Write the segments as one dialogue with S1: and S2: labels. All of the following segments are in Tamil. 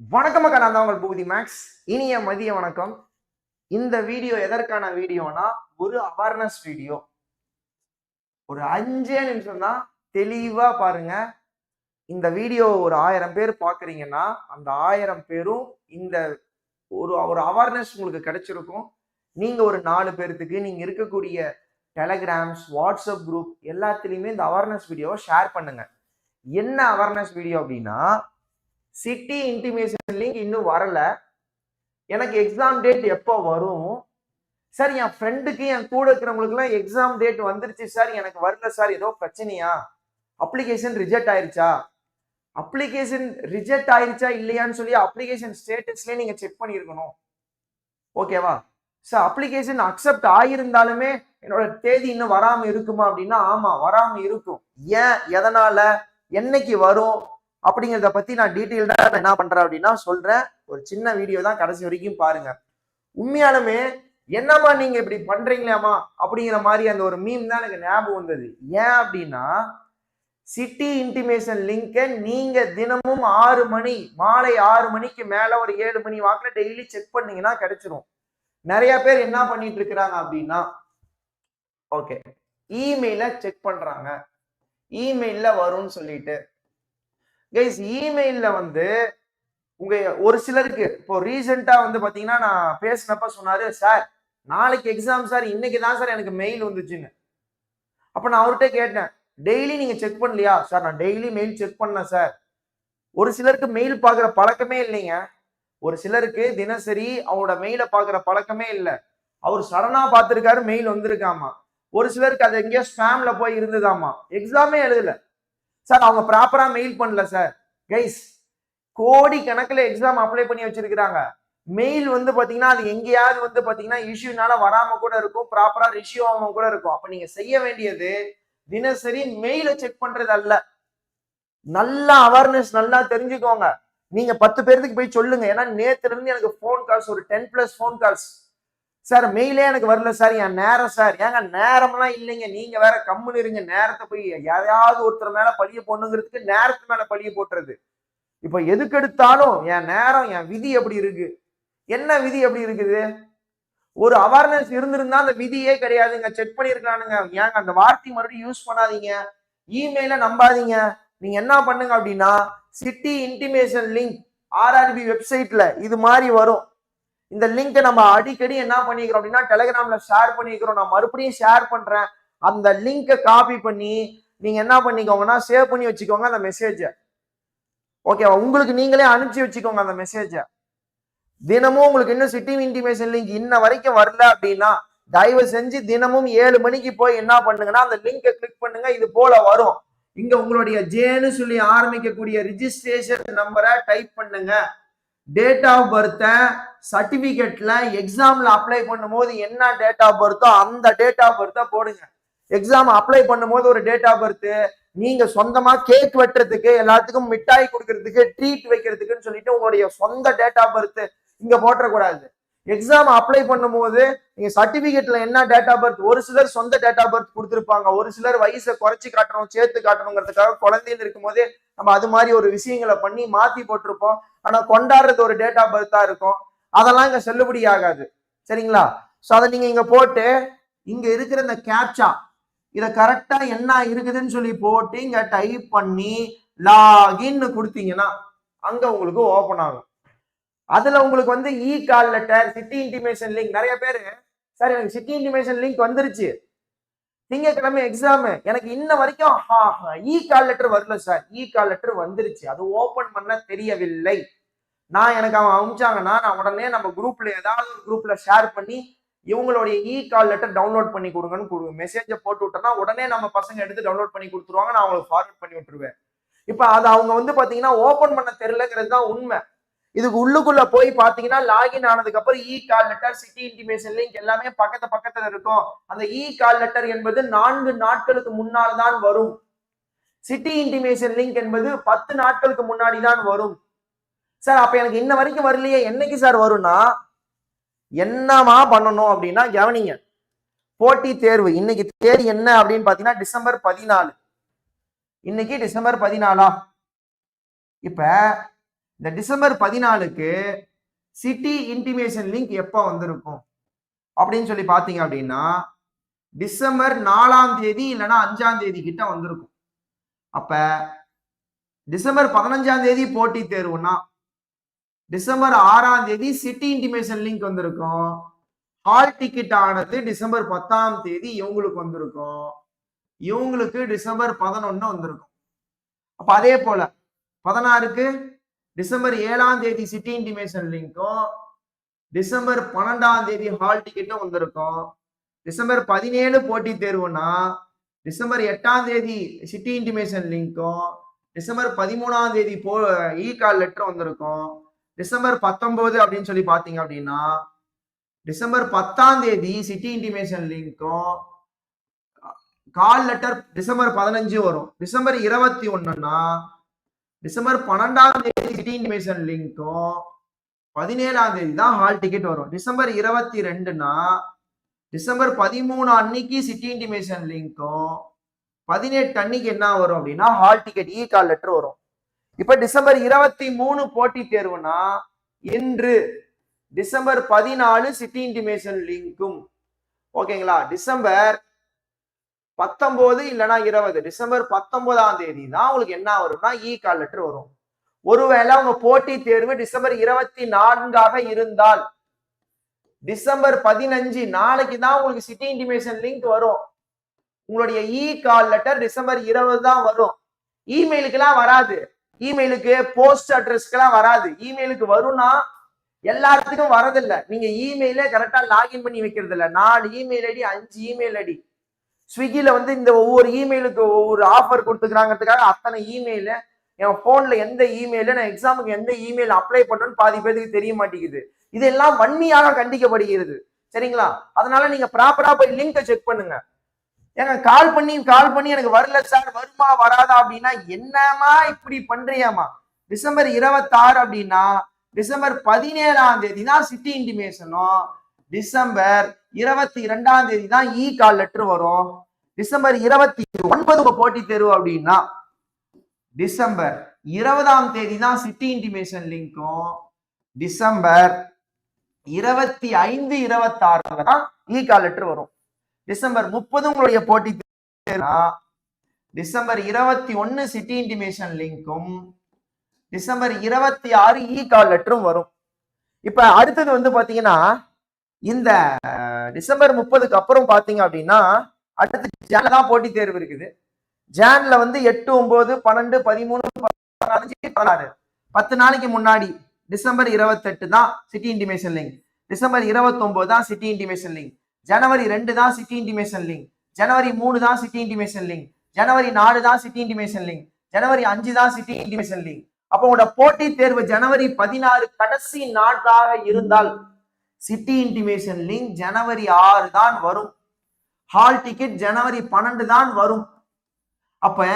S1: வணக்கம் மக்கள் நான் தான் உங்கள் பூதி மேக்ஸ். இனிய மதிய வணக்கம். இந்த வீடியோ எதற்கான வீடியோனா ஒரு அவேர்னஸ் வீடியோ. ஒரு அஞ்சே நிமிஷம் தான் தெளிவா பாருங்க. இந்த வீடியோ ஒரு ஆயிரம் பேர் பாக்குறீங்கன்னா அந்த ஆயிரம் பேரும் இந்த ஒரு ஒரு அவேர்னஸ் உங்களுக்கு கிடைச்சிருக்கும். நீங்க ஒரு நாலு பேர்த்துக்கு நீங்க இருக்கக்கூடிய டெலகிராம்ஸ் வாட்ஸ்அப் குரூப் எல்லாத்துலேயுமே இந்த அவேர்னஸ் வீடியோவை ஷேர் பண்ணுங்க. என்ன அவேர்னஸ் வீடியோ அப்படின்னா சிட்டி இன்டிமேஷன் லிங்க் இன்னும் வரல. எனக்கு எக்ஸாம் டேட் எப்போ வரும்? சார் என் ஃப்ரெண்டுக்கு என் கூட இருக்கிறவங்களுக்குலாம் எக்ஸாம் டேட் வந்துருச்சு. சார் எனக்கு வரல சார் ஏதோ பிரச்சனையா? அப்ளிகேஷன் ரிஜெக்ட் ஆயிருச்சா? அப்ளிகேஷன் ரிஜெக்ட் ஆயிருச்சா இல்லையான்னு சொல்லி அப்ளிகேஷன் ஸ்டேட்டஸ்லேயே நீங்கள் செக் பண்ணியிருக்கணும். ஓகேவா சார் அப்ளிகேஷன் அக்செப்ட் ஆகியிருந்தாலுமே என்னோட தேதி இன்னும் வராமல் இருக்குமா அப்படின்னா ஆமாம் வராமல் இருக்கும். ஏன்? எதனால? என்னைக்கு வரும்? அப்படிங்கிறத பத்தி நான் டீட்டெயில்டாக என்ன பண்றேன் அப்படின்னா சொல்றேன். ஒரு சின்ன வீடியோ தான் கடைசி வரைக்கும் பாருங்க. உண்மையாலுமே என்னம்மா நீங்க இப்படி பண்றீங்களாமா அப்படிங்கிற மாதிரி அந்த ஒரு மீம் தான் எனக்கு ஞாபகம் வந்தது. ஏன் அப்படின்னா சிட்டி இன்டிமேஷன் லிங்கை நீங்க தினமும் ஆறு மணி மாலை ஆறு மணிக்கு மேல ஒரு ஏழு மணி வாக்குல டெய்லி செக் பண்ணீங்கன்னா கிடைச்சிரும். நிறைய பேர் என்ன பண்ணிட்டு இருக்கிறாங்க அப்படின்னா ஓகே இமெயில செக் பண்றாங்க. இமெயிலில் வரும்னு சொல்லிட்டு கைஸ் இமெயிலில் வந்து உங்க ஒரு சிலருக்கு இப்போ ரீசெண்டாக வந்து பார்த்தீங்கன்னா நான் பேசினப்ப சொன்னாரு சார் நாளைக்கு எக்ஸாம் சார் இன்னைக்கு தான் சார் எனக்கு மெயில் வந்துச்சுன்னு. அப்போ நான் அவர்கிட்ட கேட்டேன் டெய்லி நீங்கள் செக் பண்ணலையா? சார் நான் டெய்லி மெயில் செக் பண்ணேன் சார். ஒரு சிலருக்கு மெயில் பார்க்குற பழக்கமே இல்லைங்க. ஒரு சிலருக்கு தினசரி அவரோட மெயிலை பார்க்குற பழக்கமே இல்லை. அவர் சடனாக பார்த்துருக்காரு மெயில் வந்திருக்காமா. ஒரு சிலருக்கு அது எங்கேயோ ஸ்பேமில் போய் இருந்ததாமா. எக்ஸாமே எழுதலை. சார் அவங்க ப்ராப்பரா மெயில் பண்ணல சார். கைஸ் கோடி கணக்குல எக்ஸாம் அப்ளை பண்ணி வச்சிருக்கிறாங்க. மெயில் வந்து பாத்தீங்கன்னா அது எங்கேயாவது வந்து பாத்தீங்கன்னா இஷ்யூனால வராம கூட இருக்கும். ப்ராப்பரா ரிஷ்யூ ஆகாம கூட இருக்கும். அப்ப நீங்க செய்ய வேண்டியது தினசரி மெயில செக் பண்றது அல்ல. நல்லா அவேர்னஸ் நல்லா தெரிஞ்சுக்கோங்க. நீங்க பத்து பேர்த்துக்கு போய் சொல்லுங்க. ஏன்னா நேத்துல இருந்து எனக்கு ஃபோன் கால்ஸ் ஒரு ten plus phone calls sir மெயிலே எனக்கு வரல சார். என் நேரம் சார். ஏங்க நேரம்லாம் இல்லைங்க. நீங்க வேற கம்முன்னு இருங்க. நேரத்தை போய் யாரையாவது ஒருத்தர் மேல பழிய போடணுங்கிறதுக்கு நேரத்து மேல பழிய போட்டுறது. இப்ப எதுக்கு எடுத்தாலும் என் நேரம் என் விதி எப்படி இருக்கு? என்ன விதி எப்படி இருக்குது? ஒரு அவேர்னஸ் இருந்திருந்தா அந்த விதியே கிடையாதுங்க. செக் பண்ணிருக்கலானுங்க ஏங்க அந்த வார்த்தை மறுபடியும் யூஸ் பண்ணாதீங்க. இமெயில நம்பாதீங்க. நீங்க என்ன பண்ணுங்க அப்படின்னா சிட்டி இன்டிமேஷன் லிங்க் ஆர்ஆர்பி வெப்சைட்ல இது மாதிரி வரும். இந்த லிங்கை நம்ம அடிக்கடி என்ன பண்ணிக்கிறோம் அப்படின்னா டெலிகிராம்ல ஷேர் பண்ணிக்கிறோம். நான் மறுபடியும் ஷேர் பண்றேன். அந்த லிங்கை காப்பி பண்ணி நீங்க என்ன பண்ணிக்கோங்கன்னா சேவ் பண்ணி வச்சுக்கோங்க அந்த மெசேஜை ஓகேவா உங்களுக்கு நீங்களே அனுப்பிச்சு வச்சுக்கோங்க அந்த மெசேஜை தினமும் உங்களுக்கு இன்னும் சிட்டி இன்டிமேஷன் லிங்க் இன்ன வரைக்கும் வரல அப்படின்னா தயவு செஞ்சு தினமும் ஏழு மணிக்கு போய் என்ன பண்ணுங்கன்னா அந்த லிங்கை கிளிக் பண்ணுங்க. இது போல வரும். இங்க உங்களுடைய ஜேன்னு சொல்லி ஆரம்பிக்கக்கூடிய ரிஜிஸ்ட்ரேஷன் நம்பரை டைப் பண்ணுங்க. டேட் ஆஃப் பர்த்தை சர்டிபிகேட்ல எக்ஸாம்ல அப்ளை பண்ணும்போது என்ன டேட் ஆஃப் பர்த்தோ அந்த டேட் ஆஃப் பர்த்தை போடுங்க. எக்ஸாம் அப்ளை பண்ணும்போது ஒரு டேட் ஆஃப் பர்த் நீங்க சொந்தமா கேக் வெட்டுறதுக்கு எல்லாத்துக்கும் மிட்டாய் கொடுக்கறதுக்கு ட்ரீட் வைக்கிறதுக்குன்னு சொல்லிட்டு உங்களுடைய சொந்த டேட் ஆஃப் பர்த் இங்க போட்டக்கூடாது எக்ஸாம் அப்ளை பண்ணும்போது நீங்க சர்டிபிகேட்ல என்ன டேட் ஆஃப் பர்த் ஒரு சிலர் சொந்த டேட் ஆஃப் பர்த் கொடுத்துருப்பாங்க. ஒரு சிலர் வயசை குறைச்சி காட்டணும் சேர்த்து காட்டணுங்கிறதுக்காக குழந்தைன்னு இருக்கும்போது நம்ம அது மாதிரி ஒரு விஷயங்களை பண்ணி மாத்தி போட்டிருப்போம். ஆனா கொண்டாடுறது ஒரு டேட் ஆஃப் பர்த்தா இருக்கும். அதெல்லாம் இங்க செல்லுபடி ஆகாது. சரிங்களா? ஸோ அதை நீங்க இங்க போட்டு இங்க இருக்கிற இந்த கேப்சா இதை கரெக்டா என்ன இருக்குதுன்னு சொல்லி போட்டு இங்க டைப் பண்ணி லாகின்னு கொடுத்தீங்கன்னா அங்க உங்களுக்கு ஓபன் ஆகும். அதுல உங்களுக்கு வந்து e-call letter city intimation link நிறைய பேரு சார் எனக்கு சிட்டி இன்டிமேஷன் லிங்க் வந்துருச்சு. திங்கக்கிழமை எக்ஸாம் எனக்கு இன்ன வரைக்கும் இ கால் லெட்டர் வரல சார் இ கால் லெட்டர் வந்துருச்சு. அது ஓபன் பண்ண தெரியவில்லை. நான் எனக்கு அவன் அனுப்பிச்சாங்கன்னா நான் உடனே நம்ம குரூப்ல ஏதாவது ஒரு குரூப்ல ஷேர் பண்ணி இவங்களுடைய இ கால் லெட்டர் டவுன்லோட் பண்ணி கொடுங்கன்னு கொடு. மெசேஜை போட்டு விட்டோம்னா உடனே நம்ம பசங்க எடுத்து டவுன்லோட் பண்ணி கொடுத்துருவாங்க நான் அவங்களுக்கு ஃபார்வர்ட் பண்ணி விட்டுருவேன். இப்போ அது அவங்க வந்து பாத்தீங்கன்னா ஓபன் பண்ண தெரியலங்கிறது தான் உண்மை. இதுக்கு உள்ளுக்குள்ள போய் பாத்தீங்கன்னா லாகின் ஆனதுக்கு அப்புறம் e-call letter city intimation link எல்லாமே பக்கத்து பக்கத்துல இருக்கும். அந்த இ கால் லெட்டர் என்பது நான்கு நாட்களுக்கு முன்னால் தான் வரும். சிட்டி இன்டிமேஷன் லிங்க் என்பது பத்து நாட்களுக்கு முன்னாடி தான் வரும். சார் அப்ப எனக்கு இன்ன வரைக்கும் வரலையே. என்னைக்கு சார் வரும்னா என்னமா பண்ணணும் அப்படின்னா கவனிங்க. போட்டி தேர்வு. இன்னைக்கு தேதி என்ன அப்படின்னு பாத்தீங்கன்னா டிசம்பர் பதினாலு. இன்னைக்கு டிசம்பர் பதினாலா? இப்ப இந்த டிசம்பர் பதினாலுக்கு சிட்டி இன்டிமேஷன் லிங்க் எப்போ வந்திருக்கும்? அப்படின்னு சொல்லி பார்த்தீங்க அப்படின்னா டிசம்பர் நாலாம் தேதி இல்லைன்னா அஞ்சாம் தேதி கிட்ட வந்திருக்கும். அப்ப டிசம்பர் பதினஞ்சாம் தேதி போட்டி தேர்வுனா டிசம்பர் ஆறாம் தேதி சிட்டி இன்டிமேஷன் லிங்க் வந்திருக்கும். ஹால் டிக்கெட் ஆனது டிசம்பர் பத்தாம் தேதி இவங்களுக்கு வந்திருக்கும். இவங்களுக்கு டிசம்பர் பதினொன்னு வந்திருக்கும். அப்ப அதே போல பதினாறுக்கு டிசம்பர் ஏழாம் தேதி சிட்டி இன்டிமேஷன் லிங்க்கும் டிசம்பர் பன்னெண்டாம் தேதி ஹால் டிக்கெட்டும் வந்திருக்கும். டிசம்பர் பதினேழு போட்டி தேர்வுனா டிசம்பர் எட்டாம் தேதி சிட்டி இன்டிமேஷன் லிங்க்கும் டிசம்பர் பதிமூணாம் தேதி போ இ கால் லெட்டர் வந்திருக்கும். டிசம்பர் பத்தொன்பது அப்படின்னு சொல்லி பாத்தீங்க அப்படின்னா டிசம்பர் பத்தாம் தேதி சிட்டி இன்டிமேஷன் லிங்க்கும் கால் லெட்டர் டிசம்பர் பதினஞ்சு வரும். டிசம்பர் இருபத்தி ஒண்ணுன்னா டிசம்பர் பன்னெண்டாம் தேதி சிட்டி இன்டிமேஷன் லிங்க்கும் பதினேழாம் தேதி தான் ஹால் டிக்கெட் வரும். டிசம்பர் இருபத்தி ரெண்டுனா டிசம்பர் பதிமூணு அன்னைக்கு சிட்டி இன்டிமேஷன் லிங்க்கும் பதினெட்டு அன்னைக்கு என்ன வரும் அப்படின்னா ஹால் டிக்கெட் இ கால் லெட்டர் வரும். இப்ப டிசம்பர் இருபத்தி மூணு போட்டி தேர்வுனா இன்று டிசம்பர் பதினாலு சிட்டி இன்டிமேஷன் லிங்க்கும். ஓகேங்களா? டிசம்பர் பத்தொன்பது இல்லைன்னா இருபது. டிசம்பர் பத்தொன்பதாம் தேதி தான் உங்களுக்கு என்ன வரும்னா இ கால் லெட்டர் வரும். ஒருவேளை உங்க போட்டி தேர்வு டிசம்பர் இருபத்தி நான்காக இருந்தால் டிசம்பர் பதினஞ்சு நாளைக்கு தான் உங்களுக்கு சிட்டி இன்டிமேஷன் லிங்க் வரும். உங்களுடைய இ கால் லெட்டர் டிசம்பர் இருபது தான் வரும். இமெயிலுக்கெல்லாம் வராது. இமெயிலுக்கு போஸ்ட் அட்ரஸ்க்கெல்லாம் வராது. இமெயிலுக்கு வரும்னா எல்லாத்துக்கும் வரதில்ல. நீங்க இமெயில கரெக்டா லாகின் பண்ணி வைக்கிறது இல்ல நாலு இமெயில் ஐடி அஞ்சு இமெயில் ஐடி ஸ்விக்கில வந்து இந்த ஒவ்வொரு இமெயிலுக்கு ஒவ்வொரு ஆஃபர் கொடுத்துக்கிறாங்கிறதுக்காக அத்தனை இமெயில என் போன்ல எந்த இமெயில நான் எக்ஸாமுக்கு எந்த இமெயில் அப்ளை பண்ணணும்னு பாதி பேருக்கு தெரிய மாட்டேங்குது. இதெல்லாம் வன்மையாக கண்டிக்கப்படுகிறது. சரிங்களா? அதனால நீங்க ப்ராப்பரா போய் லிங்கை செக் பண்ணுங்க. ஏங்க கால் பண்ணி கால் பண்ணி எனக்கு வரல சார் வருமா வராதா அப்படின்னா என்னமா இப்படி பண்றியாமா டிசம்பர் இருபத்தாறு அப்படின்னா டிசம்பர் பதினேழாம் தேதி தான் சிட்டி இன்டிமேஷனும் டிசம்பர் இருபத்தி இரண்டாம் தேதி தான் இ கால் லெட்டர் வரும். டிசம்பர் இருபத்தி ஒன்பது போட்டி தேர்வு அப்படின்னா டிசம்பர் இருபதாம் தேதி தான் சிட்டி இன்டிமேஷன் லிங்க்கும் டிசம்பர் இருபத்தி ஐந்து இருபத்தாறுல தான் இ கால் லெட்டர் வரும். டிசம்பர் முப்பது உங்களுடைய போட்டி தேர்வுனா டிசம்பர் இருபத்தி ஒன்னு சிட்டி இன்டிமேஷன் லிங்க்கும் டிசம்பர் இருபத்தி ஆறு இ கால் லெட்டரும் வரும். இப்ப அடுத்தது வந்து பாத்தீங்கன்னா இந்த டிசம்பர் முப்பதுக்கு அப்புறம் பாத்தீங்க அப்படின்னா அடுத்து ஜான்ல தான் போட்டி தேர்வு இருக்குது. ஜான்ல வந்து எட்டு ஒன்பது பன்னெண்டு பதிமூணு பதினஞ்சு பதினாறு. பத்து நாளைக்கு முன்னாடி டிசம்பர் இருபத்தெட்டு தான் சிட்டி இன்டிமேஷன் லிங்க் டிசம்பர் இருபத்தொன்பது தான் சிட்டி இன்டிமேஷன் லிங்க் ஜனவரி ரெண்டு தான் சிட்டி இன்டிமேஷன் லிங்க் ஜனவரி மூணு தான் சிட்டி இன்டிமேஷன் லிங்க் ஜனவரி நாலு தான் சிட்டி இன்டிமேஷன் லிங்க் ஜனவரி அஞ்சு தான் சிட்டி இன்டிமேஷன் லிங்க் அப்போ உங்களோட போட்டி தேர்வு ஜனவரி பதினாறு கடைசி நாட்களாக இருந்தால் சிட்டி இன்டிமேஷன் லிங்க் ஜனவரி ஆறு தான் வரும். ஹால் டிக்கெட் ஜனவரி பன்னெண்டு தான் வரும். அப்ப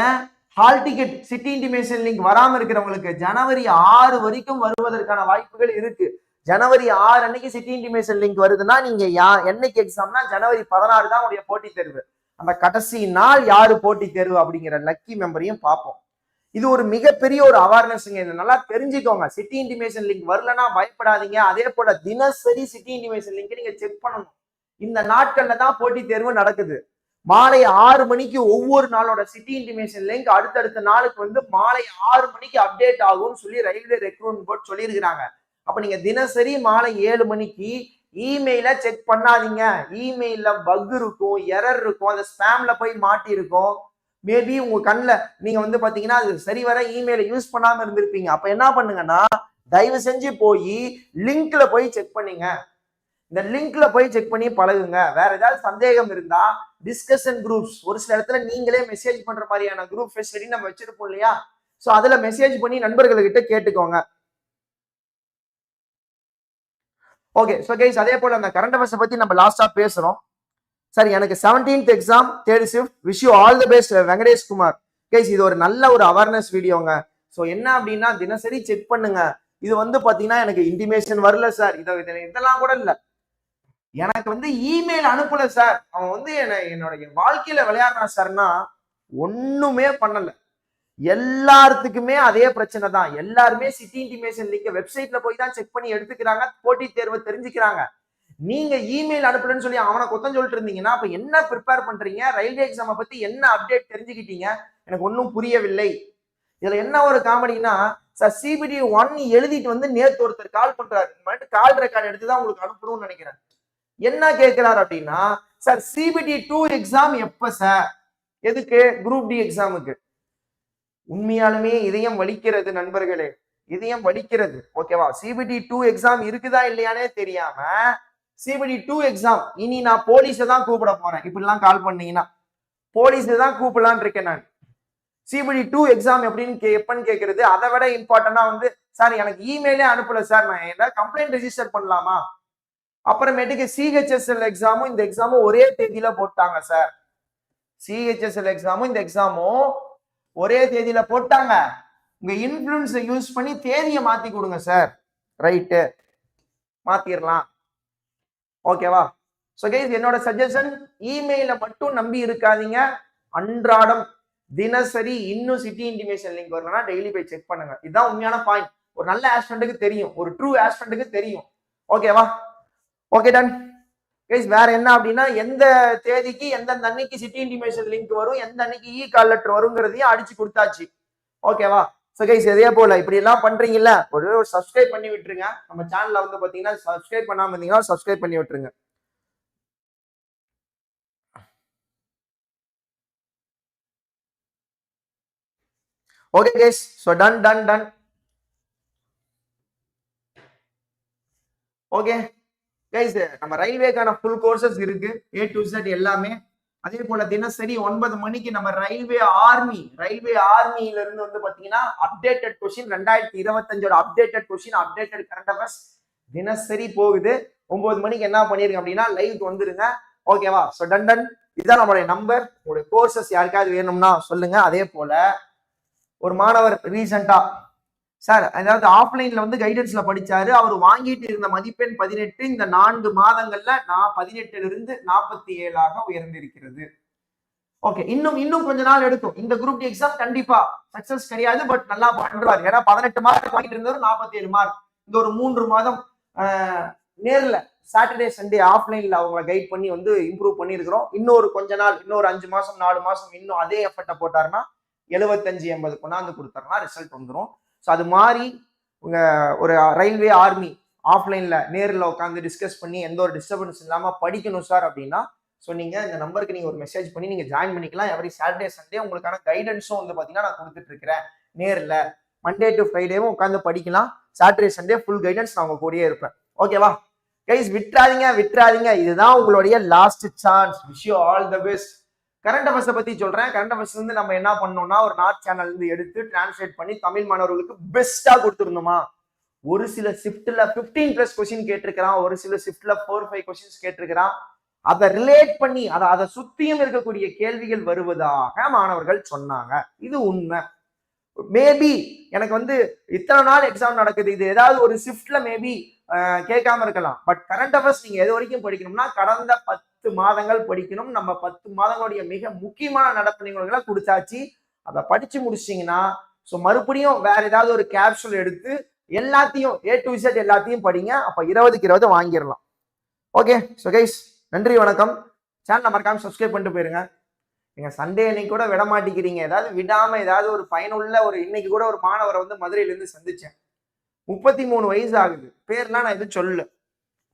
S1: hall ticket city intimation link வராம இருக்கிறவங்களுக்கு ஜனவரி ஆறு வரைக்கும் வருவதற்கான வாய்ப்புகள் இருக்கு. ஜனவரி ஆறு அன்னைக்கு சிட்டி இன்டிமேஷன் லிங்க் வருதுன்னா நீங்க யா என்னைக்கு எக்ஸாம்னா ஜனவரி பதினாறு தான் உடைய போட்டித் தேர்வு. அந்த கடைசி நாள் யாரு போட்டி தேர்வு அப்படிங்கிற லக்கி மெம்பரையும் பார்ப்போம். இது ஒரு மிகப்பெரிய ஒரு அவேர்னஸ்ங்க இதை நல்லா தெரிஞ்சுக்கோங்க. சிட்டி இன்டிமேஷன் லிங்க் வரலன்னா பயப்படாதீங்க. அதே போல தினசரி சிட்டி இன்டிமேஷன் லிங்க் நீங்க செக் பண்ணணும். இந்த நாட்கள்ல தான் போட்டி தேர்வு நடக்குது. மாலை ஆறு மணிக்கு ஒவ்வொரு நாளோட சிட்டி இன்டிமேஷன் லிங்க் அடுத்தடுத்த நாளுக்கு வந்து மாலை ஆறு மணிக்கு அப்டேட் ஆகும்னு சொல்லி ரயில்வே ரெக்ரூட்மெண்ட் போர்ட் சொல்லியிருக்கிறாங்க. அப்போ நீங்கள் தினசரி மாலை ஏழு மணிக்கு இமெயிலை செக் பண்ணாதீங்க. இமெயிலில் பக் இருக்கும் எரர் இருக்கும் அந்த ஸ்பேமில் போய் மாட்டியிருக்கும். மேபி உங்கள் கண்ணில் நீங்கள் வந்து பார்த்தீங்கன்னா அது சரி வர இமெயிலை யூஸ் பண்ணாமல் இருந்திருப்பீங்க. அப்போ என்ன பண்ணுங்கன்னா தயவு செஞ்சு போய் லிங்க்ல போய் செக் பண்ணிங்க. இந்த லிங்க்ல போய் செக் பண்ணி பழகுங்க. வேற ஏதாவது சந்தேகம் இருந்தா டிஸ்கஷன் குரூப்ஸ் ஒரு சில இடத்துல நீங்களே மெசேஜ் பண்ற மாதிரியான குரூப் ஃபெசிலிட்டி நம்ம வச்சிருப்போம் இல்லையா? ஸோ அதுல மெசேஜ் பண்ணி நண்பர்கள்கிட்ட கேட்டுக்கோங்க. ஓகே ஸோ கைஸ் அதே போல் அந்த கரண்ட் அஃபேர்ஸை பற்றி நம்ம லாஸ்ட்டாக பேசுகிறோம் சார் எனக்கு seventeenth exam third shift wish you all the best Venkatesh Kumar guys இது ஒரு நல்ல ஒரு அவேர்னஸ் வீடியோங்க ஸோ என்ன அப்படின்னா தினசரி செக் பண்ணுங்க. இது வந்து பார்த்தீங்கன்னா எனக்கு இன்டிமேஷன் வரல சார் இதை இதெல்லாம் கூட இல்லை. எனக்கு வந்து இமெயில் அனுப்பல சார் அவன் வந்து என்ன என்னுடைய வாழ்க்கையில விளையாடுறான் சார்னா ஒண்ணுமே பண்ணல. எல்லாத்துக்குமே அதே பிரச்சனை தான். எல்லாருமே சிட்டி இன்டிமேஷன் லிங்க் வெப்சைட்ல போய் தான் செக் பண்ணி எடுத்துக்கிறாங்க போட்டி தேர்வை தெரிஞ்சுக்கிறாங்க. நீங்க இமெயில் அனுப்பலன்னு சொல்லி அவனை குத்தம் சொல்லிட்டு இருந்தீங்கன்னா அப்ப என்ன ப்ரிப்பேர் பண்றீங்க? ரயில்வே எக்ஸாமை பத்தி என்ன அப்டேட் தெரிஞ்சுக்கிட்டீங்க? எனக்கு ஒன்றும் புரியவில்லை. இதுல என்ன ஒரு காமெடினா சார் சிபிடி ஒன் எழுதிட்டு வந்து நேத்து ஒருத்தர் கால் பண்றாரு. கால் ரெக்கார்ட் எடுத்து தான் உங்களுக்கு அனுப்பணும்னு நினைக்கிறேன். என்ன கேட்கிறார் அப்படின்னா சார் சிபிடி டூ எக்ஸாம் எப்ப சார் எதுக்கு? குரூப் டி எக்ஸாமுக்கு உண்மையாலுமே இதயம் வலிக்கிறது நண்பர்களே இதயம் வலிக்கிறது. ஓகேவா சிபிடி டூ எக்ஸாம் இருக்குதா இல்லையானே தெரியாம சிபிடி டூ எக்ஸாம் இனி நான் போலீஸை தான் கூப்பிட போறேன். இப்படிலாம் கால் பண்ணீங்கன்னா போலீஸை தான் கூப்பிடலான்னு இருக்கேன் நான். சிபிடி டூ எக்ஸாம் எப்படின்னு கே எப்பன்னு கேட்கறது அதை விட இம்பார்ட்டண்டா வந்து சார் எனக்கு இமெயிலே அனுப்பல சார் நான் ஏதாவது கம்ப்ளைண்ட் ரெஜிஸ்டர் பண்ணலாமா? அப்புறமேட்டுக்கு சிஹெச்எஸ்எல் எக்ஸாமும் இந்த எக்ஸாமும் ஒரே தேதியில போட்டாங்க சார் சிஹெச்எஸ்எல் எக்ஸாமும் இந்த எக்ஸாமும் ஒரே தேதியில போட்டாங்க. உங்க இன்ஃபுளுன்ஸை யூஸ் பண்ணி தேதியை மாத்தி கொடுங்க சார் ரைட்டு மாத்திரலாம். ஓகேவா ஸோ கைஸ் என்னோட சஜஷன் இமெயில மட்டும் நம்பி இருக்காதீங்க. அன்றாடம் தினசரி இன்னும் சிட்டி இன்டிமேஷன் லிங்க் வரலன்னா டெய்லி போய் செக் பண்ணுங்க. இதுதான் உண்மையான பாயிண்ட் ஒரு நல்ல ஆஸ்டண்ட்டுக்கு தெரியும். ஒரு ட்ரூ ஆஸ்டண்ட்டுக்கு தெரியும். ஓகேவா ஓகே டன் கைஸ் வேற என்ன அப்படின்னா எந்த தேதிக்கு எந்தெந்த அன்னைக்கு சிட்டி இன்டிமேஷன் லிங்க் வரும் எந்த அன்னைக்கு இ கால் லெட்டர் வருங்கிறதையும் அடிச்சு கொடுத்தாச்சு. ஓகேவா ஸோ கைஸ் இதே போல இப்படி எல்லாம் பண்றீங்கல்ல ஒரு சப்ஸ்கிரைப் பண்ணி விட்டுருங்க. நம்ம சேனல்ல வந்து பாத்தீங்கன்னா சப்ஸ்கிரைப் பண்ணாம இருந்தீங்கன்னா சப்ஸ்கிரைப் பண்ணி விட்டுருங்க. Okay guys so done done done okay guys நம்ம ரயில்வேக்கான ஃபுல் கோர்சஸ் இருக்கு. ஏ டு செட் எல்லாமே. அதே போல தினசரி ஒன்பது மணிக்கு நம்ம ரயில்வே ஆர்மி ரயில்வே ஆர்மியில இருந்து வந்து பாத்தீங்கன்னா அப்டேட்டட் கொஸ்டின் ரெண்டாயிரத்தி இருபத்தஞ்சோட updated question updated current affairs தினசரி போகுது. ஒன்பது மணிக்கு என்ன பண்ணிருங்க அப்படின்னா லைவுக்கு வந்துருங்க. ஓகேவா ஸோ டண்டன் டன் இதுதான் நம்மளுடைய நம்பர் உங்களுடைய கோர்சஸ் யாருக்காவது வேணும்னா சொல்லுங்க. அதே போல ஒரு மாணவர் ரீசெண்டா சார் அதாவது ஆஃப்லைன்ல வந்து கைடன்ஸ்ல படிச்சாரு. அவர் வாங்கிட்டு இருந்த மதிப்பெண் பதினெட்டு இந்த நான்கு மாதங்கள்ல நான் பதினெட்டுல இருந்து நாற்பத்தி ஏழாக உயர்ந்திருக்கிறது. ஓகே இன்னும் இன்னும் கொஞ்ச நாள் எடுக்கும். இந்த குரூப் டி எக்ஸாம் கண்டிப்பா சக்சஸ் கிடையாது பட் நல்லா பண்றாரு ஏன்னா பதினெட்டு மார்க் வாங்கிட்டு இருந்தவர் நாற்பத்தி ஏழு மார்க் இந்த ஒரு மூன்று மாதம் நேர்ல சாட்டர்டே சண்டே ஆஃப்லைன்ல அவங்களை கைட் பண்ணி வந்து இம்ப்ரூவ் பண்ணியிருக்கிறோம் இன்னொரு கொஞ்ச நாள் இன்னொரு அஞ்சு மாசம் நாலு மாசம் இன்னும் அதே எஃபர்ட்டை போட்டாருன்னா எழுபத்தஞ்சு எண்பது கொண்டாந்து கொடுத்தாருன்னா ரிசல்ட் வந்துடும் ஸோ அது மாதிரி உங்கள் ஒரு ரயில்வே ஆர்மி ஆஃப்லைனில் நேரில் உட்காந்து டிஸ்கஸ் பண்ணி எந்த ஒரு டிஸ்டர்பன்ஸ் இல்லாமல் படிக்கணும் சார் அப்படின்னா ஸோ நீங்கள் இந்த நம்பருக்கு நீங்கள் ஒரு மெசேஜ் பண்ணி நீங்கள் ஜாயின் பண்ணிக்கலாம். எவ்ரி சாட்டர்டே சண்டே உங்களுக்கான கைடன்ஸும் வந்து பார்த்தீங்கன்னா நான் கொடுத்துட்டு இருக்கிறேன் நேரில் மண்டே டு ஃப்ரைடேவும் உட்காந்து படிக்கலாம். சாட்டர்டே சண்டே ஃபுல் கைடன்ஸ் நான் உங்க கூடயே இருப்பேன். ஓகேவா கைஸ் விட்டுறாதீங்க விட்டுறாதீங்க. இதுதான் உங்களுடைய last chance wish you all the best current அஃபேர்ஸை பத்தி சொல்றேன். கரண்ட் அஃபேர்ஸ் வந்து நம்ம என்ன பண்ணோம்னா ஒரு நார்த் சேனல் இருந்து எடுத்து டிரான்ஸ்லேட் பண்ணி தமிழ் மாணவர்களுக்கு பெஸ்ட்டாக கொடுத்துருந்தோமா ஒரு சில ஷிஃப்ட்டில் ஃபிஃப்டீன் ப்ளஸ் கொஸ்டின் கேட்டிருக்கிறான். ஒரு சில ஷிஃப்ட்ல ஃபோர் ஃபைவ் கொஸ்டின்ஸ் கேட்டிருக்கிறான். அதை ரிலேட் பண்ணி அதை அதை சுத்தியும் இருக்கக்கூடிய கேள்விகள் வருவதாக மாணவர்கள் சொன்னாங்க. இது உண்மை. மேபி எனக்கு வந்து இத்தனை நாள் எக்ஸாம் நடக்குது. இது ஏதாவது ஒரு ஷிஃப்ட்ல மேபி கேட்காம இருக்கலாம். பட் கரண்ட் அஃபேர்ஸ் நீங்க எது வரைக்கும் படிக்கணும்னா கடந்த பத்து பத்து மாதங்கள் படிக்கணும். நம்ம பத்து மாதங்களுடைய மிக முக்கியமான நடப்பு கொடுத்தாச்சு. அதை படிச்சு முடிச்சிங்கன்னா ஸோ மறுபடியும் வேற ஏதாவது ஒரு கேப்சூல் எடுத்து எல்லாத்தையும் ஏ டு இசட் எல்லாத்தையும் படிங்க. அப்போ இருபதுக்கு இருபது வாங்கிடலாம். ஓகே ஸோ கைஸ் நன்றி வணக்கம். சேனலை மறக்காம சப்ஸ்கிரைப் பண்ணிட்டு போயிருங்க. நீங்கள் சண்டே அன்னைக்கு கூட விட மாட்டேங்கிறீங்க. ஏதாவது விடாமல் ஏதாவது ஒரு பயனுள்ள ஒரு இன்னைக்கு கூட ஒரு மாணவரை வந்து மதுரையிலேருந்து சந்தித்தேன் சந்திச்சேன். முப்பத்தி மூணு வயசு ஆகுது. பேர்லாம் நான் எதுவும் சொல்லல.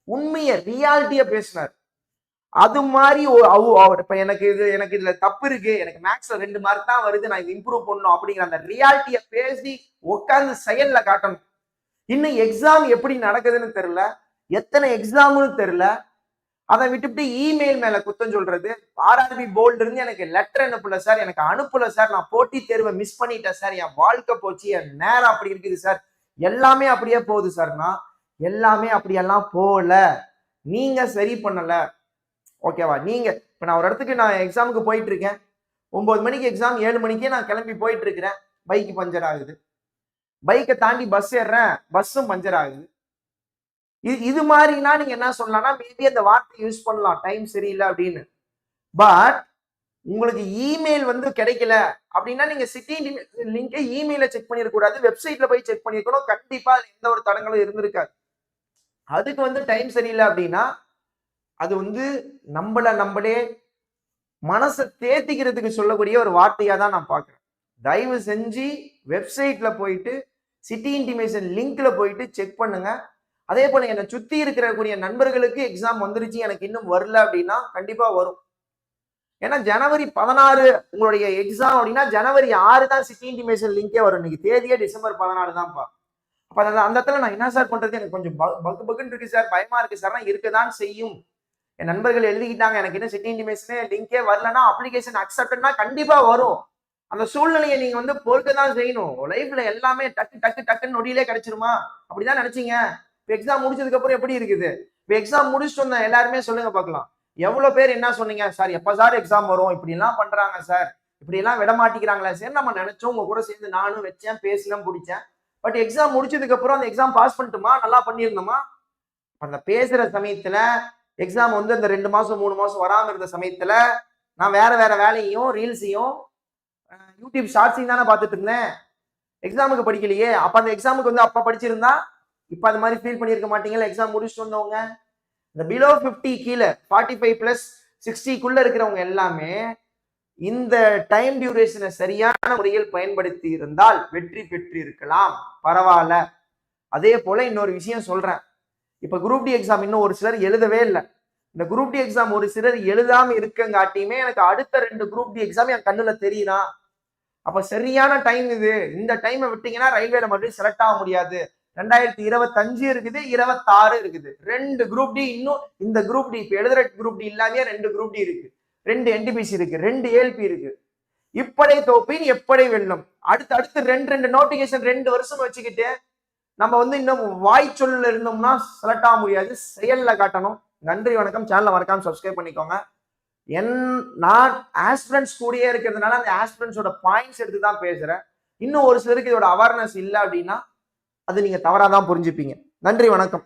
S1: உண்மையை ரியாலிட்டியை பேசினார். அது மாதிரி ஒரு- அவர் இப்ப எனக்கு இது எனக்கு இதுல தப்பு இருக்கு. எனக்கு மேக்ஸ்ல ரெண்டு மார்க் தான் வருது. நான் இது இம்ப்ரூவ் பண்ணணும் அப்படிங்கிற அந்த ரியாலிட்டிய பேசி உட்காந்து செயல்ல காட்டணும். இன்னும் எக்ஸாம் எப்படி நடக்குதுன்னு தெரியல. எத்தனை எக்ஸாம்னு தெரியல. அதை விட்டுவிட்டு இமெயில் மேல குத்தம் சொல்றது. ஆர்ஆர்பி போல்டு இருந்து எனக்கு லெட்டர் அனுப்பல சார் எனக்கு அனுப்பல சார் நான் போட்டி தேர்வை மிஸ் பண்ணிட்டேன் சார் என் வாழ்க்கை போச்சு. என் நேரம் அப்படி இருக்குது சார் எல்லாமே அப்படியே போகுது சார்னா எல்லாமே அப்படியெல்லாம் போகல. நீங்க சரி பண்ணல. ஓகேவா நீங்க இப்ப நான் ஒரு இடத்துக்கு நான் எக்ஸாமுக்கு போயிட்டு இருக்கேன் ஒன்பது மணிக்கு எக்ஸாம் ஏழு மணிக்கே நான் கிளம்பி போயிட்டு இருக்கிறேன் பைக் பஞ்சர் ஆகுது பைக்கை தாண்டி பஸ் ஏறுறேன். பஸ்ஸும் பஞ்சர் ஆகுது. இது இது மாதிரினா நீங்க என்ன சொல்லலாம்னா மேபி அந்த வார்த்தை யூஸ் பண்ணலாம். டைம் சரியில்லை அப்படின்னு. பட் உங்களுக்கு இமெயில் வந்து கிடைக்கல அப்படின்னா நீங்க சிட்டி லிங்கை இமெயில செக் பண்ணிடக்கூடாது. வெப்சைட்ல போய் செக் பண்ணிருக்கணும் கண்டிப்பா எந்த ஒரு தடங்களும் இருந்திருக்காது. அதுக்கு வந்து டைம் சரியில்லை அப்படின்னா அது வந்து நம்மள நம்மளே மனசை தேத்திக்கிறதுக்கு சொல்லக்கூடிய ஒரு வார்த்தையா தான் நான் பார்க்குறேன். தயவு செஞ்சு வெப்சைட்ல போயிட்டு சிட்டி இன்டிமேஷன் லிங்க்ல போயிட்டு செக் பண்ணுங்க. அதே போல என்னை சுத்தி இருக்கிறக்கூடிய நண்பர்களுக்கு எக்ஸாம் வந்துருச்சு எனக்கு இன்னும் வரல அப்படின்னா கண்டிப்பா வரும். ஏன்னா ஜனவரி பதினாறு உங்களுடைய எக்ஸாம் அப்படின்னா ஜனவரி ஆறு தான் சிட்டி இன்டிமேஷன் லிங்கே வரும். இன்னைக்கு தேதியே டிசம்பர் பதினாறு தான்ப்பா. அப்ப அந்த அந்த இடத்துல நான் என்ன சார் பண்றது? எனக்கு கொஞ்சம் பக்கு பகு இருக்கு சார் பயமா இருக்கு. சார் இருக்கதான் செய்யும். என் நண்பர்கள் எழுதிக்கிட்டாங்க எனக்கு இன்னும் சிட்டி இன்டிமேஷனே லிங்கே வரலன்னா அப்ளிகேஷன் அக்செப்டட்னா கண்டிப்பா வரும். அந்த சூழ்நிலையை நீங்க வந்து பொறுக்க தான் செய்யணும் லைஃப்ல எல்லாமே டக்கு டக்கு டக்குன்னு நொடியிலே கிடைச்சிருமா? அப்படிதான் நினைச்சீங்க. இப்போ எக்ஸாம் முடிச்சதுக்கு அப்புறம் எப்படி இருக்குது? இப்போ எக்ஸாம் முடிச்சுட்டு வந்தேன் எல்லாருமே சொல்லுங்க பார்க்கலாம். எவ்வளோ பேர் என்ன சொன்னீங்க? சார் எப்போ சார் எக்ஸாம் வரும்? இப்படி எல்லாம் பண்றாங்க சார். இப்படி எல்லாம் விட மாட்டேங்கிறாங்களா சார். நம்ம நினைச்சோம் உங்க கூட சேர்ந்து நானும் வச்சேன் பேசினேன் பிடிச்சேன் பட் எக்ஸாம் முடிச்சதுக்கு அப்புறம் அந்த எக்ஸாம் பாஸ் பண்ணிட்டுமா? நல்லா பண்ணியிருந்தோமா? அந்த பேசுற சமயத்துல எக்ஸாம் வந்து அந்த ரெண்டு மாசம் மூணு மாசம் வராம இருந்த சமயத்துல நான் வேற வேற வேலையும் ரீல்ஸையும் யூடியூப் ஷார்ட்ஸையும் தானே பார்த்துட்டு இருந்தேன் எக்ஸாமுக்கு படிக்கலையே. அப்ப அந்த எக்ஸாமுக்கு வந்து அப்ப படிச்சிருந்தா இப்ப அது மாதிரி ஃபீல் பண்ணியிருக்க மாட்டீங்களா எக்ஸாம் முடிச்சுட்டு வந்தவங்க? இந்த பிலோ ஃபிஃப்டி கீழே ஃபார்ட்டி ஃபைவ் பிளஸ் சிக்ஸ்டிக்குள்ள இருக்கிறவங்க எல்லாமே இந்த டைம் டியூரேஷனை சரியான முறையில் பயன்படுத்தி இருந்தால் வெற்றி பெற்று இருக்கலாம் பரவாயில்ல. அதே போல இன்னொரு விஷயம் சொல்றேன். இப்போ குரூப் டி எக்ஸாம் இன்னும் ஒரு சிலர் எழுதவே இல்லை. இந்த குரூப் டி எக்ஸாம் ஒரு சிலர் எழுதாம இருக்கங்காட்டியுமே எனக்கு அடுத்த ரெண்டு குரூப் டி எக்ஸாம் என் கண்ணுல தெரியுதா? அப்ப சரியான டைம் இது. இந்த டைமை விட்டீங்கன்னா ரயில்வேல மட்டும் செலக்ட் ஆக முடியாது. ரெண்டாயிரத்தி இருபத்தஞ்சு இருக்குது இருபத்தாறு இருக்குது. ரெண்டு குரூப் டி இன்னும் இந்த குரூப் டி இப்ப எழுதுற குரூப் டி இல்லாமயே ரெண்டு குரூப் டி இருக்கு. ரெண்டு என்டிபிசி இருக்கு ரெண்டு ஏல்பி இருக்கு. இப்படை தோப்பின் எப்படை வெல்லும்? அடுத்து அடுத்து ரெண்டு ரெண்டு நோட்டிபிகேஷன் ரெண்டு வருஷம் வச்சுக்கிட்டு நம்ம வந்து இன்னும் வாய் சொல்ல இருந்தோம்னா செலக்ட் ஆக முடியாது. செயல்ல காட்டணும். நன்றி வணக்கம். சேனலை மறக்காம சப்ஸ்கிரைப் பண்ணிக்கோங்க. என் நான் ஆஸ்பிரன்ஸ் கூடயே இருக்கிறதுனால அந்த ஆஸ்பிரன்ஸோட பாயிண்ட்ஸ் எடுத்து தான் பேசுறேன். இன்னும் ஒரு சிலருக்கு இதோட அவேர்னஸ் இல்லை அப்படின்னா அது நீங்க தவறாதான் புரிஞ்சுப்பீங்க. நன்றி வணக்கம்.